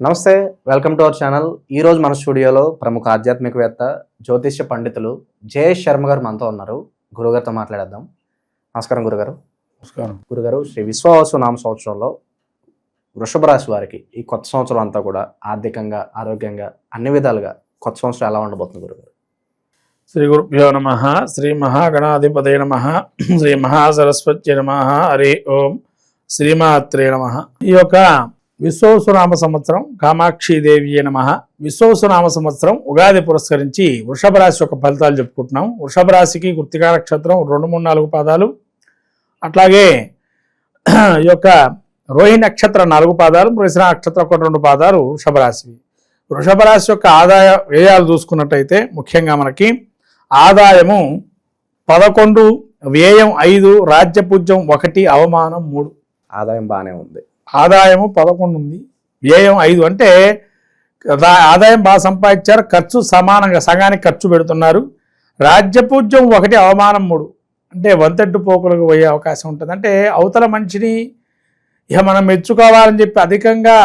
నమస్తే welcome to our channel. ఈ రోజు మన స్టూడియోలో ప్రముఖ ఆధ్యాత్మికవేత్త జ్యోతిష్య పండితులు జయేష్ శర్మ గారు మనతో ఉన్నారు. గురుగారితో మాట్లాడేద్దాం. నమస్కారం గురుగారు. నమస్కారం. గురుగారు శ్రీ విశ్వావసు నామ సంవత్సరంలో వృషభ రాశి వారికి ఈ కొత్త సంవత్సరం అంతా కూడా ఆర్థికంగా ఆరోగ్యంగా అన్ని విధాలుగా కొత్త సంవత్సరం ఎలా ఉండబోతుంది గురుగారు? శ్రీ గురుభ్యో నమ శ్రీ మహాగణాధిపతయ నమ శ్రీ మహాసరస్వత్య నమ హరి ఓం శ్రీమాత్రే నమ. ఈ యొక్క విశ్వసునామ సంవత్సరం కామాక్షి నమ. విశ్వసునామ సంవత్సరం ఉగాది పురస్కరించి వృషభ రాశి యొక్క ఫలితాలు చెప్పుకుంటున్నాం. వృషభ రాశికి కృత్తికా నక్షత్రం రెండు మూడు నాలుగు పాదాలు. అట్లాగే ఈ యొక్క రోహిణి నక్షత్రం నాలుగు పాదాలు మృషణ నక్షత్రం ఒక రెండు పాదాలు వృషభ రాశివి. వృషభ రాశి యొక్క ఆదాయ వ్యయాలు చూసుకున్నట్టయితే ముఖ్యంగా మనకి ఆదాయము పదకొండు వ్యయం ఐదు రాజ్యపూజ్యం ఒకటి అవమానం మూడు. ఆదాయం బాగానే ఉంది. ఆదాయము పదకొండు ఉంది వ్యయం ఐదు. అంటే ఆదాయం బాగా సంపాదించారు ఖర్చు సమానంగా సగానికి ఖర్చు పెడుతున్నారు. రాజ్యపూజ్యం ఒకటి అవమానం మూడు. అంటే వంతెట్టు పోకులకు పోయే అవకాశం ఉంటుంది. అంటే అవతల మనిషిని ఇక మనం మెచ్చుకోవాలని చెప్పి అధికంగా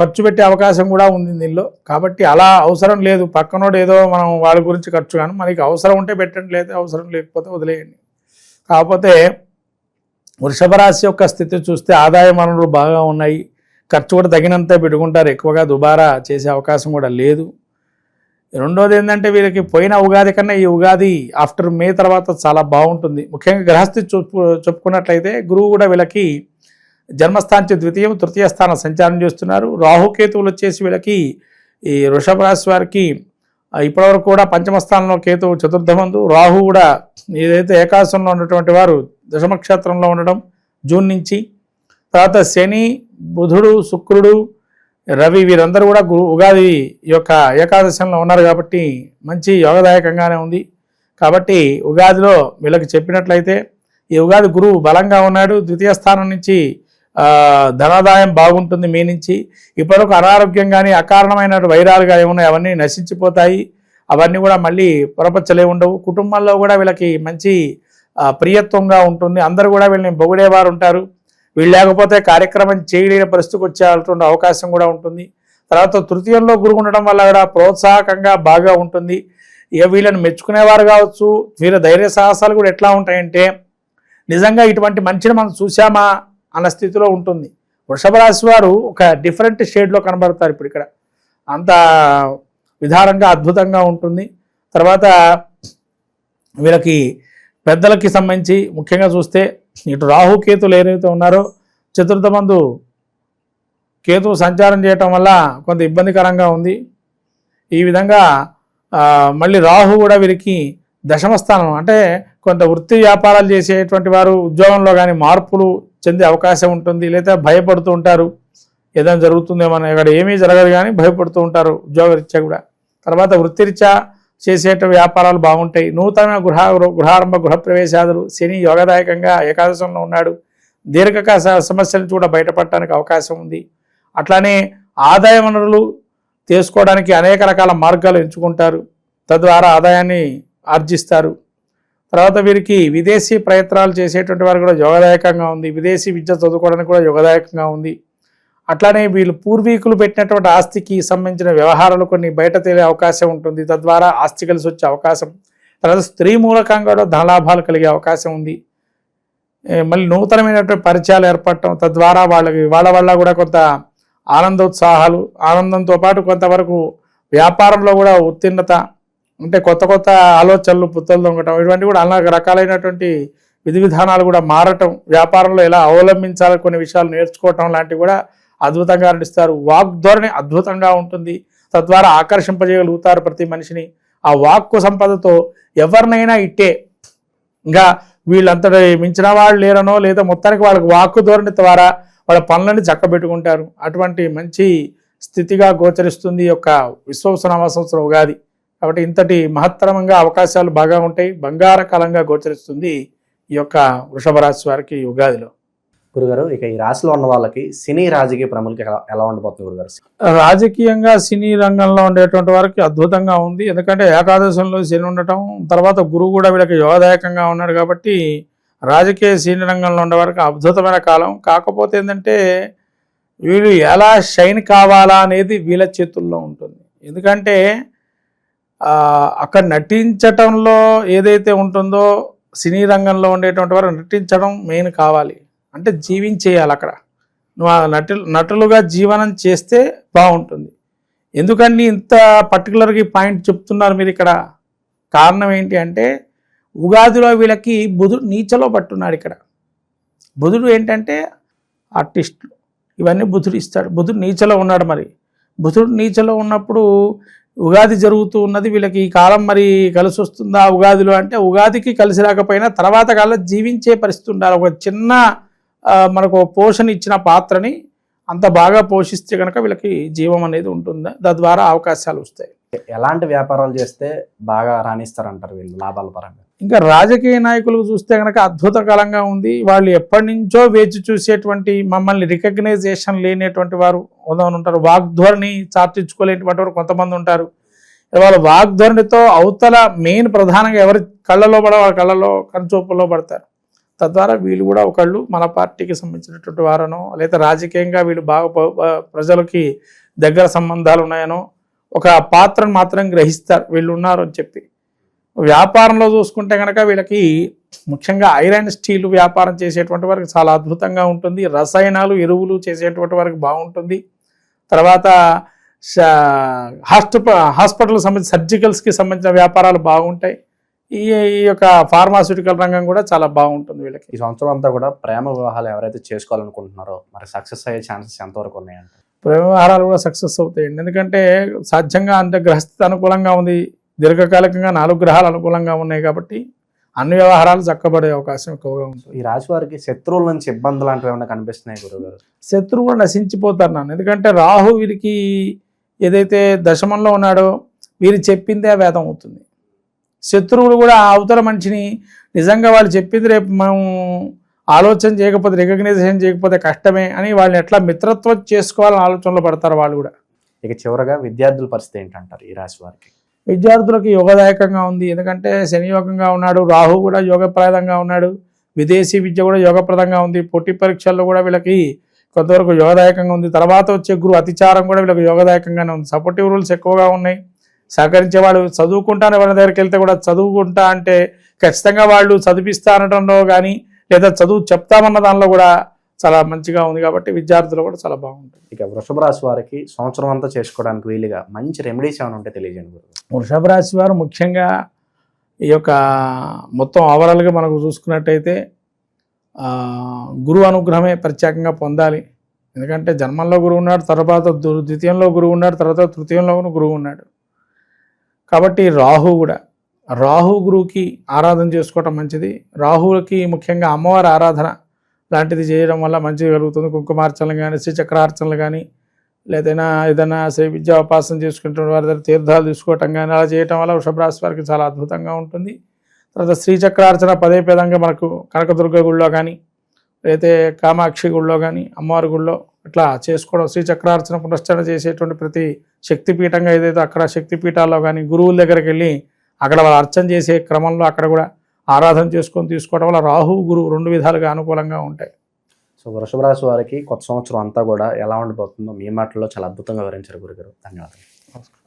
ఖర్చు పెట్టే అవకాశం కూడా ఉంది దీనిలో. కాబట్టి అలా అవసరం లేదు. పక్కనోడు ఏదో మనం వాళ్ళ గురించి ఖర్చు కానీ మనకి అవసరం ఉంటే పెట్టండి లేదా అవసరం లేకపోతే వదిలేయండి. కాకపోతే వృషభ రాశి యొక్క స్థితి చూస్తే ఆదాయ వనరులు బాగా ఉన్నాయి. ఖర్చు కూడా తగినంత పెట్టుకుంటారు. ఎక్కువగా దుబారా చేసే అవకాశం కూడా లేదు. రెండోది ఏంటంటే వీళ్ళకి పోయిన ఉగాది కన్నా ఈ ఉగాది ఆఫ్టర్ మే తర్వాత చాలా బాగుంటుంది. ముఖ్యంగా గ్రహస్థితి చూపు చెప్పుకున్నట్లయితే గురువు కూడా వీళ్ళకి జన్మస్థానం ద్వితీయం తృతీయ స్థానం సంచారం చేస్తున్నారు. రాహుకేతువులు వచ్చేసి వీళ్ళకి ఈ వృషభ రాశి వారికి ఇప్పటివరకు కూడా పంచమ స్థానంలో కేతువు చతుర్థమందు. రాహు కూడా ఏదైతే ఏకాశంలో ఉన్నటువంటి వారు దశమక్షేత్రంలో ఉండడం జూన్ నుంచి. తర్వాత శని బుధుడు శుక్రుడు రవి వీరందరూ కూడా ఉగాది యొక్క ఏకాదశంలో ఉన్నారు కాబట్టి మంచి యోగదాయకంగానే ఉంది. కాబట్టి ఉగాదిలో వీళ్ళకి చెప్పినట్లయితే ఈ ఉగాది గురువు బలంగా ఉన్నాడు. ద్వితీయ స్థానం నుంచి ధనాదాయం బాగుంటుంది మీ నుంచి. ఇప్పటివరకు అనారోగ్యం కానీ అకారణమైన వైరాలుగా ఏమున్నాయి అవన్నీ నశించిపోతాయి. అవన్నీ కూడా మళ్ళీ పొరపచ్చలే ఉండవు. కుటుంబంలో కూడా వీళ్ళకి మంచి ప్రియత్వంగా ఉంటుంది. అందరూ కూడా వీళ్ళని పొగిడేవారు ఉంటారు. వీళ్ళు లేకపోతే కార్యక్రమం చేయలేని పరిస్థితికి వచ్చేటువంటి అవకాశం కూడా ఉంటుంది. తర్వాత తృతీయంలో గురువు ఉండడం వల్ల కూడా ప్రోత్సాహకంగా బాగా ఉంటుంది. ఇక వీళ్ళని మెచ్చుకునేవారు కావచ్చు. వీళ్ళ ధైర్య సాహసాలు కూడా ఎట్లా ఉంటాయంటే నిజంగా ఇటువంటి మంచిని మనం చూసామా అన్న స్థితిలో ఉంటుంది. వృషభ రాశి వారు ఒక డిఫరెంట్ షేడ్లో కనబడతారు ఇప్పుడు ఇక్కడ. అంత విధానంగా అద్భుతంగా ఉంటుంది. తర్వాత వీళ్ళకి పెద్దలకి సంబంధించి ముఖ్యంగా చూస్తే ఇటు రాహు కేతులు ఏదైతే ఉన్నారో చతుర్థ మందు కేతు సంచారం చేయటం వల్ల కొంత ఇబ్బందికరంగా ఉంది. ఈ విధంగా మళ్ళీ రాహు కూడా వీరికి దశమ స్థానం. అంటే కొంత వృత్తి వ్యాపారాలు చేసేటువంటి వారు ఉద్యోగంలో కానీ మార్పులు చెందే అవకాశం ఉంటుంది లేదా భయపడుతూ ఉంటారు. ఏదైనా జరుగుతుందేమో అని ఇక్కడ ఏమీ జరగదు కానీ భయపడుతూ ఉంటారు ఉద్యోగరీత్యా కూడా. తర్వాత వృత్తిరీత్యా చేసేట వ్యాపారాలు బాగుంటాయి. నూతన గృహ గృహారంభ గృహప్రవేశాదులు శని యోగదాయకంగా ఏకాదశంలో ఉన్నాడు. దీర్ఘకాల సమస్యలను కూడా బయటపడటానికి అవకాశం ఉంది. అట్లానే ఆదాయ వనరులు తీసుకోవడానికి అనేక రకాల మార్గాలు ఎంచుకుంటారు. తద్వారా ఆదాయాన్ని ఆర్జిస్తారు. తర్వాత వీరికి విదేశీ ప్రయత్నాలు చేసేటువంటి వారు కూడా యోగదాయకంగా ఉంది. విదేశీ విద్య చదువుకోవడానికి కూడా యోగదాయకంగా ఉంది. అట్లానే వీళ్ళు పూర్వీకులు పెట్టినటువంటి ఆస్తికి సంబంధించిన వ్యవహారాలు కొన్ని బయట తేలే అవకాశం ఉంటుంది. తద్వారా ఆస్తి కలిసి వచ్చే అవకాశం తర్వాత స్త్రీ మూలకంగా కూడా ధనలాభాలు కలిగే అవకాశం ఉంది. మళ్ళీ నూతనమైనటువంటి పరిచయాలు ఏర్పడటం తద్వారా వాళ్ళకి వాళ్ళ వల్ల కూడా కొంత ఆనందోత్సాహాలు ఆనందంతో పాటు కొంతవరకు వ్యాపారంలో కూడా ఉత్తీర్ణత అంటే కొత్త కొత్త ఆలోచనలు పుత్తలు దొంగటం ఇటువంటి కూడా అనేక రకాలైనటువంటి విధి విధానాలు కూడా మారటం వ్యాపారంలో ఎలా అవలంబించాలి కొన్ని విషయాలు నేర్చుకోవటం లాంటివి కూడా అద్భుతంగా నడిస్తారు వాగ్ధోరణి అద్భుతంగా ఉంటుంది. తద్వారా ఆకర్షింపజేయగలుగుతారు ప్రతి మనిషిని. ఆ వాక్కు సంపదతో ఎవరినైనా ఇట్టే. ఇంకా వీళ్ళంతటి మించిన వాళ్ళు లేరనో లేదా మొత్తానికి వాళ్ళకి వాక్కు ధోరణి ద్వారా వాళ్ళ పనులని చక్కబెట్టుకుంటారు. అటువంటి మంచి స్థితిగా గోచరిస్తుంది యొక్క విశ్వసనామ సంవత్సరం ఉగాది. కాబట్టి ఇంతటి మహత్తరమంగా అవకాశాలు బాగా ఉంటాయి. బంగారకాలంగా గోచరిస్తుంది ఈ యొక్క వృషభ రాశి వారికి ఉగాదిలో. గురుగారు ఇక ఈ రాశిలో ఉన్న వాళ్ళకి సినీ రాజకీయ ప్రముఖులకి ఎలా- ఎలా ఉండబోతుంది గురుగారు? రాజకీయంగా సినీ రంగంలో ఉండేటువంటి వారికి అద్భుతంగా ఉంది. ఎందుకంటే ఏకాదశంలో శని ఉండటం తర్వాత గురువు కూడా వీళ్ళకి యోగదాయకంగా ఉన్నాడు కాబట్టి రాజకీయ సినీ రంగంలో ఉండేవారికి అద్భుతమైన కాలం. కాకపోతే ఏంటంటే వీళ్ళు ఎలా షైన్ కావాలా అనేది వీళ్ళ చేతుల్లో ఉంటుంది. ఎందుకంటే అక్కడ నటించటంలో ఏదైతే ఉంటుందో సినీ రంగంలో ఉండేటువంటి వారు నటించడం మెయిన్ కావాలి. అంటే జీవించేయాలి అక్కడ. నువ్వు నటు నటులుగా జీవనం చేస్తే బాగుంటుంది. ఎందుకండి ఇంత పర్టికులర్గా ఈ పాయింట్ చెప్తున్నారు మీరు ఇక్కడ? కారణం ఏంటి అంటే ఉగాదిలో వీళ్ళకి బుధుడు నీచలో పట్టున్నాడు ఇక్కడ. బుధుడు ఏంటంటే ఆర్టిస్టులు ఇవన్నీ బుధుడు ఇస్తాడు. బుధుడు నీచలో ఉన్నాడు మరి. బుధుడు నీచలో ఉన్నప్పుడు ఉగాది జరుగుతూ ఉన్నది వీళ్ళకి ఈ కాలం మరి కలిసి వస్తుందా ఉగాదిలో? అంటే ఉగాదికి కలిసి రాకపోయినా తర్వాత కాలం జీవించే పరిస్థితి ఉండాలి. ఒక చిన్న మనకు పోషణ ఇచ్చిన పాత్రని అంత బాగా పోషిస్తే కనుక వీళ్ళకి జీవం అనేది ఉంటుంది. తద్వారా అవకాశాలు వస్తాయి. ఎలాంటి వ్యాపారాలు చేస్తే బాగా రాణిస్తారంటారు వీళ్ళు లాభాల పరంగా? ఇంకా రాజకీయ నాయకులు చూస్తే కనుక అద్భుతకరంగా ఉంది. వాళ్ళు ఎప్పటి నుంచో వేచి చూసేటువంటి మమ్మల్ని రికగ్నైజేషన్ లేనటువంటి వారు ఉదాహరణ ఉంటారు. వాగ్ధోరణి చార్టించుకోలేనటువంటి వారు కొంతమంది ఉంటారు. వాళ్ళ వాగ్ధోరణితో అవతల మెయిన్ ప్రధానంగా ఎవరి కళ్ళలో పడ వాళ్ళ కళ్ళలో కనుచూపుల్లో పడతారు. తద్వారా వీళ్ళు కూడా ఒకళ్ళు మన పార్టీకి సంబంధించినటువంటి వారనో లేదా రాజకీయంగా వీళ్ళు బాగా ప్రజలకి దగ్గర సంబంధాలు ఉన్నాయనో ఒక పాత్రను మాత్రం గ్రహిస్తారు. వీళ్ళు ఉన్నారు అని చెప్పి. వ్యాపారంలో చూసుకుంటే కనుక వీళ్ళకి ముఖ్యంగా ఐరన్ స్టీల్ వ్యాపారం చేసేటువంటి వారికి చాలా అద్భుతంగా ఉంటుంది. రసాయనాలు ఎరువులు చేసేటువంటి వారికి బాగుంటుంది. తర్వాత హాస్పిటల్ హాస్పిటల్కి సంబంధించి సర్జికల్స్కి సంబంధించిన వ్యాపారాలు బాగుంటాయి. ఈ ఈ యొక్క ఫార్మాస్యూటికల్ రంగం కూడా చాలా బాగుంటుంది వీళ్ళకి. ఈ సంవత్సరం అంతా కూడా ప్రేమ వివాహాలు ఎవరైతే చేసుకోవాలనుకుంటున్నారో మరి సక్సెస్ అయ్యే ఛాన్సెస్ ఎంతవరకు ఉన్నాయంట? ప్రేమ వ్యవహారాలు కూడా సక్సెస్ అవుతాయండి. ఎందుకంటే సాధ్యంగా అంటే గ్రహస్థితి అనుకూలంగా ఉంది దీర్ఘకాలికంగా నాలుగు గ్రహాలు అనుకూలంగా ఉన్నాయి కాబట్టి అన్ని వ్యవహారాలు చక్కబడే అవకాశం ఎక్కువగా ఉంటుంది ఈ రాశి వారికి శత్రువుల నుంచి ఇబ్బందులు లాంటివి ఏమైనా కనిపిస్తున్నాయి గురుగారు? శత్రువు కూడా నశించిపోతారు నన్ను. ఎందుకంటే రాహు వీరికి ఏదైతే దశమంలో ఉన్నాడో వీరు చెప్పిందే వేదం అవుతుంది. శత్రువులు కూడా ఆ అవతల మనిషిని నిజంగా వాళ్ళు చెప్పింది రేపు మనం ఆలోచన చేయకపోతే రికగ్నైజేషన్ చేయకపోతే కష్టమే అని వాళ్ళని ఎట్లా మిత్రత్వం చేసుకోవాలని ఆలోచనలో పడతారు వాళ్ళు కూడా. ఇక చివరగా విద్యార్థుల పరిస్థితి ఏంటంటారు ఈ రాశి వారికి? విద్యార్థులకు యోగదాయకంగా ఉంది. ఎందుకంటే శని యోగంగా ఉన్నాడు రాహు కూడా యోగప్రదంగా ఉన్నాడు విదేశీ విద్య కూడా యోగప్రదంగా ఉంది. పోటీ పరీక్షల్లో కూడా వీళ్ళకి కొంతవరకు యోగదాయకంగా ఉంది. తర్వాత వచ్చే గురువు అతిచారం కూడా వీళ్ళకి యోగదాయకంగానే ఉంది. సపోర్టివ్ రూల్స్ ఎక్కువగా ఉన్నాయి. సహకరించే వాళ్ళు చదువుకుంటాను ఎవరి దగ్గరికి వెళ్తే కూడా చదువుకుంటా అంటే ఖచ్చితంగా వాళ్ళు చదివిస్తా అనడంలో కానీ లేదా చదువు చెప్తామన్న దానిలో కూడా చాలా మంచిగా ఉంది కాబట్టి విద్యార్థులు కూడా చాలా బాగుంటుంది ఇక వృషభ రాశి వారికి సంవత్సరం అంతా చేసుకోవడానికి వీలుగా మంచి రెమెడీస్ ఏమైనా ఉంటే తెలియజేయండి వృషభ రాశి వారు ముఖ్యంగా ఈ యొక్క మొత్తం ఓవరాల్గా మనకు చూసుకున్నట్టయితే గురువు అనుగ్రహమే ప్రత్యేకంగా పొందాలి. ఎందుకంటే జన్మంలో గురువు ఉన్నాడు తర్వాత ద్వితీయంలో గురువు ఉన్నాడు తర్వాత తృతీయంలో గురువు ఉన్నాడు. కాబట్టి రాహు కూడా. రాహు గురువుకి ఆరాధన చేసుకోవటం మంచిది. రాహువుకి ముఖ్యంగా అమ్మవారి ఆరాధన లాంటిది చేయడం వల్ల మంచిగా కలుగుతుంది. కుంకుమార్చనలు కానీ శ్రీచక్రార్చనలు కానీ లేదైనా ఏదైనా శ్రీ విద్యాభ్యాసం చేసుకుంటున్న వారి దగ్గర తీర్థాలు తీసుకోవటం కానీ అలా చేయటం వల్ల వృషభరాశి వారికి చాలా అద్భుతంగా ఉంటుంది. తర్వాత శ్రీచక్రార్చన పదే పదంగా మనకు కనకదుర్గ గుళ్ళో కానీ అయితే కామాక్షి గుళ్ళో కానీ అమ్మవారి గుళ్ళో ఇట్లా చేసుకోవడం శ్రీచక్రార్చన పునశ్చరణ చేసేటువంటి ప్రతి శక్తిపీఠంగా ఏదైతే అక్కడ శక్తిపీఠాల్లో కానీ గురువుల దగ్గరికి వెళ్ళి అక్కడ వాళ్ళు అర్చన చేసే క్రమంలో అక్కడ కూడా ఆరాధన చేసుకొని తీసుకోవడం వల్ల రాహు గురువు రెండు విధాలుగా అనుకూలంగా ఉంటాయి. సో వృషభ రాశి వారికి కొత్త సంవత్సరం అంతా కూడా ఎలా ఉండబోతుందో మీ మాటల్లో చాలా అద్భుతంగా వివరించారు గురుగారు. ధన్యవాదాలు.